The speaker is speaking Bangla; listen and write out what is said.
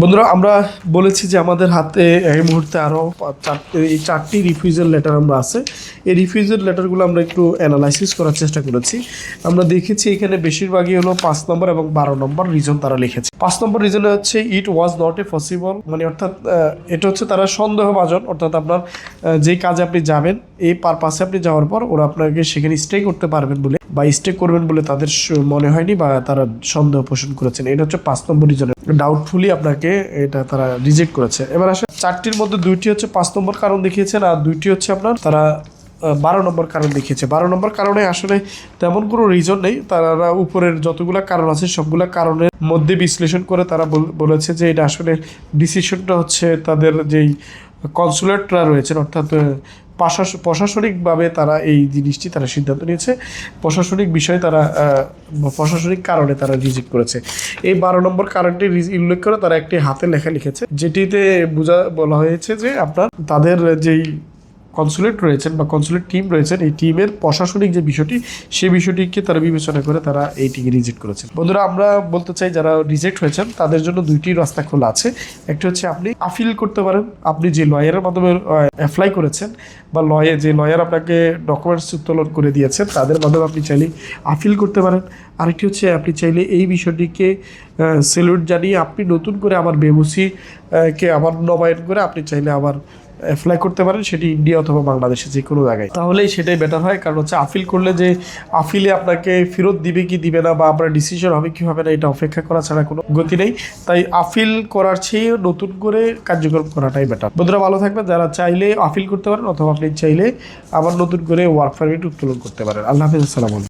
বন্ধুরা, আমরা বলেছি যে আমাদের হাতে এই মুহূর্তে আরও চারটে এই চারটি রিফিউজাল লেটার আমরা আছে। এই রিফিউজাল লেটারগুলো আমরা একটু অ্যানালাইসিস করার চেষ্টা করেছি। আমরা দেখেছি এখানে বেশিরভাগই হলো পাঁচ নম্বর এবং বারো নম্বর রিজন তারা লিখেছে। পাঁচ নম্বর রিজনে হচ্ছে ইট ওয়াজ নট এ পসিবল মানে অর্থাৎ এটা হচ্ছে তারা সন্দেহভাজন। অর্থাৎ আপনার যে কাজে আপনি যাবেন, এই পারপাসে আপনি যাওয়ার পর ওরা আপনাকে সেখানে স্টে করতে পারবেন বলে বা স্টে করবেন বলে তাদের মনে হয়নি বা তারা সন্দেহ পোষণ করেছেন। এটা হচ্ছে পাঁচ নম্বর রিজনে ডাউটফুলি আপনাকে এটা তারা রিজেক্ট করেছে। এবার আসে চারটির মধ্যে দুইটি হচ্ছে পাঁচ নম্বর কারণ দেখিয়েছেন আর দুইটি হচ্ছে আপনার তারা বারো নম্বর কারণ দেখিয়েছে। বারো নম্বর কারণে আসলে তেমন কোনো রিজন নেই। তারা উপরের যতগুলা কারণ আছে, সবগুলো কারণের মধ্যে বিশ্লেষণ করে তারা বল- বলেছে যে এটা আসলে ডিসিশনটা হচ্ছে তাদের যেই কনসুলেটরা রয়েছেন, অর্থাৎ প্রশাসনিকভাবে তারা এই জিনিসটি তারা সিদ্ধান্ত নিয়েছে। প্রশাসনিক বিষয়ে তারা প্রশাসনিক কারণে তারা রিজেক্ট করেছে। এই বারো নম্বর কারণটি উল্লেখ করে তারা একটি হাতে লেখা লিখেছে, যেটিতে বোঝা, বলা হয়েছে যে আপনার তাদের যেই কনসুলেট রয়েছেন বা কনসুলেট টিম রয়েছেন, এই টিমের প্রশাসনিক যে বিষয়টি, সেই বিষয়টিকে তারা বিবেচনা করে তারা এইটিকে রিজেক্ট করেছেন। বন্ধুরা, আমরা বলতে চাই, যারা রিজেক্ট হয়েছেন, তাদের জন্য দুইটি রাস্তা খোলা আছে। একটা হচ্ছে আপনি আপিল করতে পারেন। আপনি যে লয়ারের মাধ্যমে অ্যাপ্লাই করেছেন বা লয়ে যে লয়ার আপনাকে ডকুমেন্টস উত্তোলন করে দিয়েছেন, তাদের মাধ্যমে আপনি চাইলে আপিল করতে পারেন। আরেকটি হচ্ছে, আপনি চাইলে এই বিষয়টিকে সেলুট জানিয়ে আপনি নতুন করে আমার বেবুসি কে আবার নবায়ন করে আপনি চাইলে আবার অ্যাপ্লাই করতে পারেন, সেটি ইন্ডিয়া অথবা বাংলাদেশে যে কোনো জায়গায়। তাহলেই সেটাই বেটার হয়, কারণ হচ্ছে আপিল করলে যে আপিলে আপনাকে ফেরত দিবে কি দিবে না, বা আপনার ডিসিশন হবে কি হবে না, এটা অপেক্ষা করা ছাড়া কোনো গতি নেই। তাই আপিল করার চেয়ে নতুন করে কার্যক্রম করাটাই বেটার বন্ধুরা ভালো থাকবেন, যারা চাইলে আপিল করতে পারেন অথবা আপনি চাইলে আবার নতুন করে ওয়ার্ক পারমিট উত্তোলন করতে পারেন। আল্লাহ হাফিজ, আসসালামু